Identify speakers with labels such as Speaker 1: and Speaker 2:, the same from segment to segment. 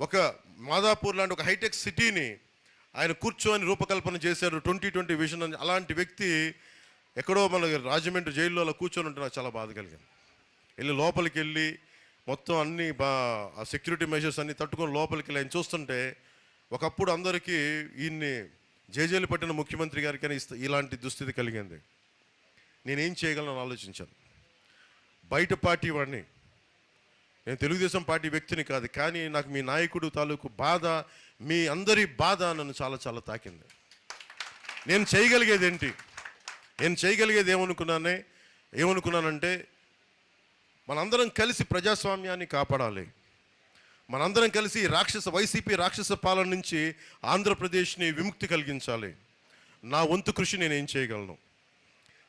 Speaker 1: ఒక మాదాపూర్ లాంటి ఒక హైటెక్ సిటీని ఆయన కూర్చొని రూపకల్పన చేశారు. ట్వంటీ ట్వంటీ విజన్ అని అలాంటి వ్యక్తి ఎక్కడో మన రాజమండ్రి జైల్లో అలా కూర్చొని ఉంటే నాకు చాలా బాధ కలిగింది. వెళ్ళి లోపలికి వెళ్ళి మొత్తం అన్ని బా ఆ సెక్యూరిటీ మెజర్స్ అన్ని తట్టుకొని లోపలికి వెళ్ళి ఆయన చూస్తుంటే ఒకప్పుడు అందరికీ ఈయన్ని జేజేలు పట్టిన ముఖ్యమంత్రి గారికైనా ఇలాంటి దుస్థితి కలిగింది. నేనేం చేయగలను ఆలోచించాను. బయట పార్టీ వాడిని నేను తెలుగుదేశం పార్టీ వ్యక్తిని కాదు కానీ నాకు మీ నాయకుడు తాలూకు బాధ మీ అందరి బాధ నన్ను చాలా చాలా తాకింది. నేను చేయగలిగేది ఏంటి? నేను చేయగలిగేది ఏమనుకున్నానే ఏమనుకున్నానంటే మనందరం కలిసి ప్రజాస్వామ్యాన్ని కాపాడాలి. మనందరం కలిసి రాక్షస వైసీపీ రాక్షస పాలన నుంచి ఆంధ్రప్రదేశ్ని విముక్తి కలిగించాలి. నా వంతు కృషి నేను ఏం చేయగలను?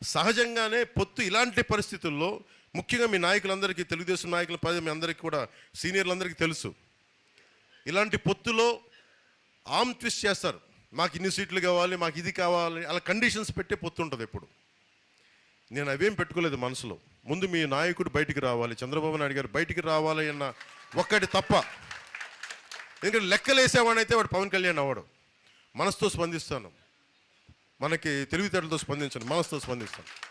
Speaker 1: సహజంగానే పొత్తు ఇలాంటి పరిస్థితుల్లో ముఖ్యంగా మీ నాయకులందరికీ తెలుగుదేశం నాయకుల పది మీ అందరికీ కూడా సీనియర్లందరికీ తెలుసు. ఇలాంటి పొత్తులో ఆమ్ ట్విస్ట్ చేస్తారు. మాకు ఇన్ని సీట్లు కావాలి మాకు ఇది కావాలి అలా కండిషన్స్ పెట్టే పొత్తు ఉంటుంది ఎప్పుడు. నేను అవేం పెట్టుకోలేదు మనసులో. ముందు మీ నాయకుడు బయటికి రావాలి చంద్రబాబు నాయుడు గారు బయటికి రావాలి అన్న ఒక్కటి తప్ప. ఎందుకంటే లెక్కలేసేవాడైతే వాడు పవన్ కళ్యాణ్ అవ్వడు. మనసుతో స్పందిస్తాను. మనకి తెలివితేటలతో స్పందించను మనసుతో స్పందిస్తాను.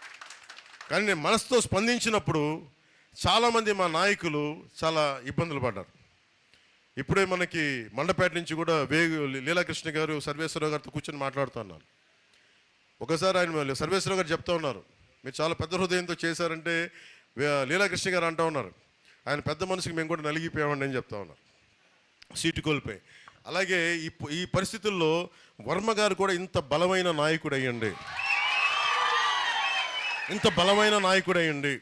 Speaker 1: కానీ నేను మనసుతో స్పందించినప్పుడు చాలామంది మా నాయకులు చాలా ఇబ్బందులు పడ్డారు. ఇప్పుడే మనకి మండపేట నుంచి కూడా వేగు లీలాకృష్ణ గారు సర్వేశ్వరరావు గారితో కూర్చొని మాట్లాడుతున్నారు ఒకసారి ఆయన సర్వేశ్వరరావు గారు చెప్తా ఉన్నారు. మీరు చాలా పెద్ద హృదయంతో చేశారంటే లీలాకృష్ణ గారు అంటా ఉన్నారు. ఆయన పెద్ద మనసుకి మేము కూడా నలిగిపోయామండి అని చెప్తా ఉన్నారు. సీటు కోల్పోయి. అలాగే ఈ ఈ పరిస్థితుల్లో వర్మ గారు కూడా ఇంత బలమైన నాయకుడు అయ్యండి. ఇంత బలమైన నాయకుడు అయ్యండి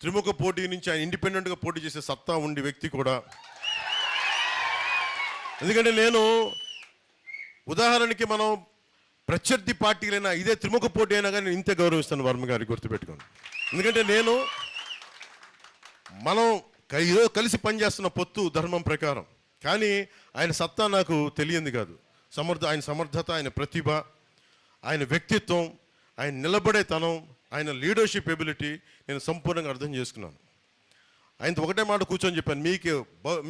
Speaker 1: త్రిముఖ పోటీ నుంచి ఆయన ఇండిపెండెంట్గా పోటీ చేసే సత్తా ఉండి వ్యక్తి కూడా. ఎందుకంటే నేను ఉదాహరణకి మనం ప్రత్యర్థి పార్టీలైనా ఇదే త్రిముఖ పోటీ అయినా కానీ నేను ఇంతే గౌరవిస్తాను వర్మ గారికి గుర్తుపెట్టుకోండి. ఎందుకంటే నేను మనం ఏదో కలిసి పనిచేస్తున్న పొత్తు ధర్మం ప్రకారం. కానీ ఆయన సత్తా నాకు తెలియంది కాదు. సమర్థ ఆయన సమర్థత ఆయన ప్రతిభ ఆయన వ్యక్తిత్వం ఆయన నిలబడే తనం ఆయన లీడర్షిప్ ఎబిలిటీ నేను సంపూర్ణంగా అర్థం చేసుకున్నాను. ఆయనతో ఒకటే మాట కూర్చొని చెప్పాను మీకు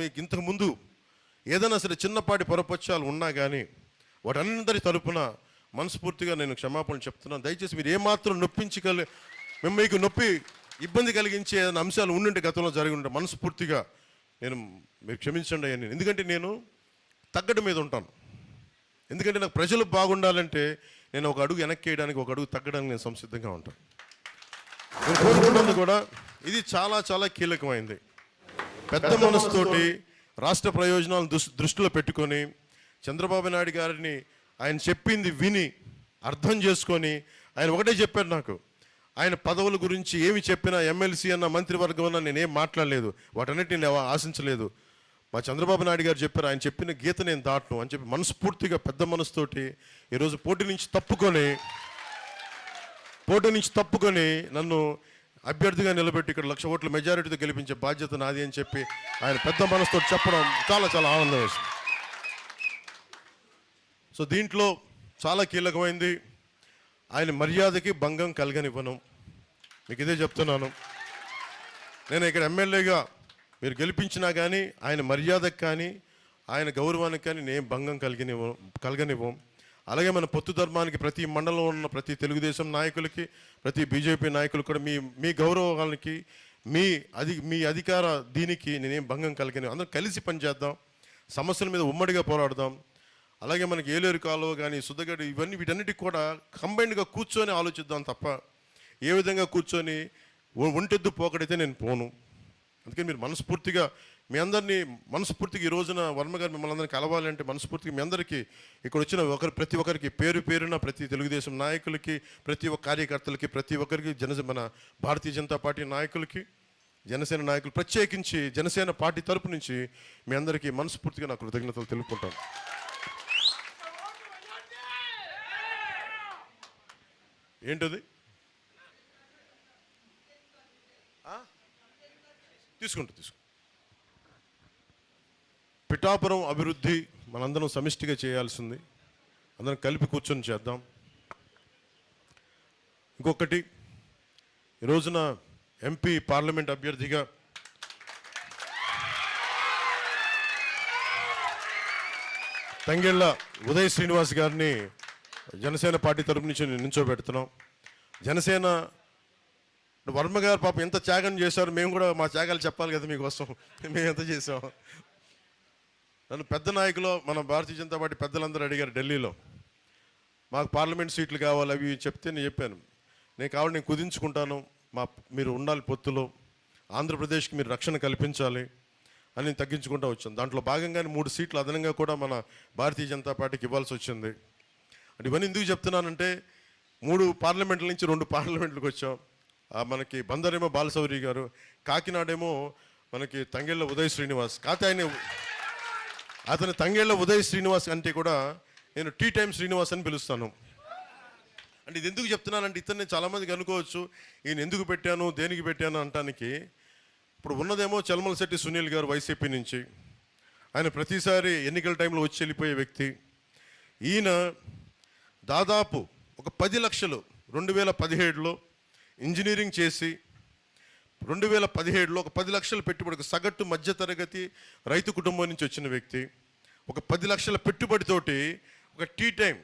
Speaker 1: మీకు ఇంతకు ముందు ఏదైనా సరే చిన్నపాటి పొరపక్షాలు ఉన్నా కానీ వాటందరి తరపున మనస్ఫూర్తిగా నేను క్షమాపణ చెప్తున్నాను. దయచేసి మీరు ఏమాత్రం నొప్పించగల మేము మీకు నొప్పి ఇబ్బంది కలిగించే ఏదైనా అంశాలు ఉండుంటే గతంలో జరిగి ఉంటే మనస్ఫూర్తిగా నేను మీరు క్షమించండి అని ఎందుకంటే నేను తగ్గడం మీద ఉంటాను. ఎందుకంటే నాకు ప్రజలు బాగుండాలంటే నేను ఒక అడుగు వెనక్కి వేయడానికి ఒక అడుగు తగ్గడానికి నేను సంసిద్ధంగా ఉంటాను. నేను కూడా ఇది చాలా చాలా కీలకమైంది. పెద్ద మనసుతోటి రాష్ట్ర ప్రయోజనాలను దృష్- దృష్టిలో పెట్టుకొని చంద్రబాబు నాయుడు గారిని ఆయన చెప్పింది విని అర్థం చేసుకొని ఆయన ఒకటే చెప్పారు నాకు. ఆయన పదవుల గురించి ఏమి చెప్పినా ఎమ్మెల్సీ అన్న మంత్రివర్గం అన్న నేనేం మాట్లాడలేదు. వాటన్నిటిని నేను ఆశించలేదు. మా చంద్రబాబు నాయుడు గారు చెప్పారు ఆయన చెప్పిన గీత నేను దాటను అని చెప్పి మనస్ఫూర్తిగా పెద్ద మనసుతోటి ఈరోజు పోటీ నుంచి తప్పుకొని పోటీ నుంచి తప్పుకొని నన్ను అభ్యర్థిగా నిలబెట్టి ఇక్కడ లక్ష ఓట్ల మెజారిటీతో గెలిపించే బాధ్యత నాది అని చెప్పి ఆయన పెద్ద మనసుతో చెప్పడం చాలా చాలా ఆనందం వేసింది. సో దీంట్లో చాలా కీలకమైంది ఆయన మర్యాదకి భంగం కలగనివ్వను. మీకు ఇదే చెప్తున్నాను. నేను ఇక్కడ ఎమ్మెల్యేగా మీరు గెలిపించినా కానీ ఆయన మర్యాదకు కానీ ఆయన గౌరవానికి కానీ నేను భంగం కలిగినివ్వం కలగనివ్వం. అలాగే మన పొత్తు ధర్మానికి ప్రతి మండలంలో ఉన్న ప్రతి తెలుగుదేశం నాయకులకి ప్రతి బీజేపీ నాయకులు కూడా మీ మీ గౌరవానికి మీ అధి మీ అధికార దీనికి నేనేం భంగం కలిగిన అందరం కలిసి పనిచేద్దాం. సమస్యల మీద ఉమ్మడిగా పోరాడదాం. అలాగే మనకి ఏలేరు కాలువ కానీ సుద్దగడ్డ ఇవన్నీ వీటన్నిటికి కూడా కంబైన్డ్గా కూర్చొని ఆలోచిద్దాం తప్ప ఏ విధంగా కూర్చొని ఒంటెద్దు పోకడైతే నేను పోను. అందుకని మీరు మనస్ఫూర్తిగా మీ అందరినీ మనస్ఫూర్తిగా ఈ రోజున వర్మ గారు మిమ్మల్ని అందరినీ కలవాలంటే మనస్ఫూర్తిగా మీ అందరికీ ఇక్కడ వచ్చిన ఒకరు ప్రతి ఒక్కరికి పేరు పేరున ప్రతి తెలుగుదేశం నాయకులకి ప్రతి ఒక్క కార్యకర్తలకి ప్రతి ఒక్కరికి జన మన భారతీయ జనతా పార్టీ నాయకులకి జనసేన నాయకులు ప్రత్యేకించి జనసేన పార్టీ తరపు నుంచి మీ అందరికీ మనస్ఫూర్తిగా నా కృతజ్ఞతలు తెలుపుకుంటాను ఏంటది ఆ? తీసుకుంటా తీసుకుంటా. పిఠాపురం అభివృద్ధి మనందరం సమిష్టిగా చేయాల్సింది. అందరం కలిపి కూర్చొని చేద్దాం. ఇంకొకటి ఈ రోజున ఎంపీ పార్లమెంట్ అభ్యర్థిగా తంగెళ్ళ ఉదయ్ శ్రీనివాస్ గారిని జనసేన పార్టీ తరపు నుంచి నించోబెడుతున్నాం. జనసేన వర్మ గారు పాప ఎంత త్యాగం చేశారు మేము కూడా మా త్యాగాలు చెప్పాలి కదా మీకోసం. మేము ఎంత చేసాం నన్ను పెద్ద నాయకులు మన భారతీయ జనతా పార్టీ పెద్దలందరూ అడిగారు ఢిల్లీలో. మాకు పార్లమెంట్ సీట్లు కావాలి అవి చెప్తే నేను చెప్పాను. నేను కావాలి నేను కుదించుకుంటాను. మా మీరు ఉండాలి పొత్తులో. ఆంధ్రప్రదేశ్కి మీరు రక్షణ కల్పించాలి అని నేను తగ్గించుకుంటూ వచ్చాను. దాంట్లో భాగంగానే మూడు సీట్లు అదనంగా కూడా మన భారతీయ జనతా పార్టీకి ఇవ్వాల్సి వచ్చింది. అంటే ఇవన్నీ ఎందుకు చెప్తున్నానంటే మూడు పార్లమెంట్ల నుంచి రెండు పార్లమెంట్లకు వచ్చాం. మనకి బందరేమో బాలసౌరి గారు కాకినాడేమో మనకి తంగేళ్ళ ఉదయ్ శ్రీనివాస్ కాకపోతే ఆయన అతని తంగేళ్ళ ఉదయ్ శ్రీనివాస్ అంటే కూడా నేను టీ టైం శ్రీనివాస్ అని పిలుస్తాను. అంటే ఇది ఎందుకు చెప్తున్నానంటే ఇతన్ని చాలామందికి అనుకోవచ్చు ఈయన ఎందుకు పెట్టాను దేనికి పెట్టాను అంటానికి ఇప్పుడు ఉన్నదేమో చల్మల శెట్టి సునీల్ గారు వైసీపీ నుంచి. ఆయన ప్రతిసారి ఎన్నికల టైంలో వచ్చి వెళ్ళిపోయే వ్యక్తి. ఈయన దాదాపు ఒక పది లక్షలు రెండు వేల పదిహేడులో ఇంజనీరింగ్ చేసి రెండు వేల పదిహేడులో ఒక పది లక్షల పెట్టుబడి ఒక సగటు మధ్యతరగతి రైతు కుటుంబం నుంచి వచ్చిన వ్యక్తి ఒక పది లక్షల పెట్టుబడితోటి ఒక టీ టైం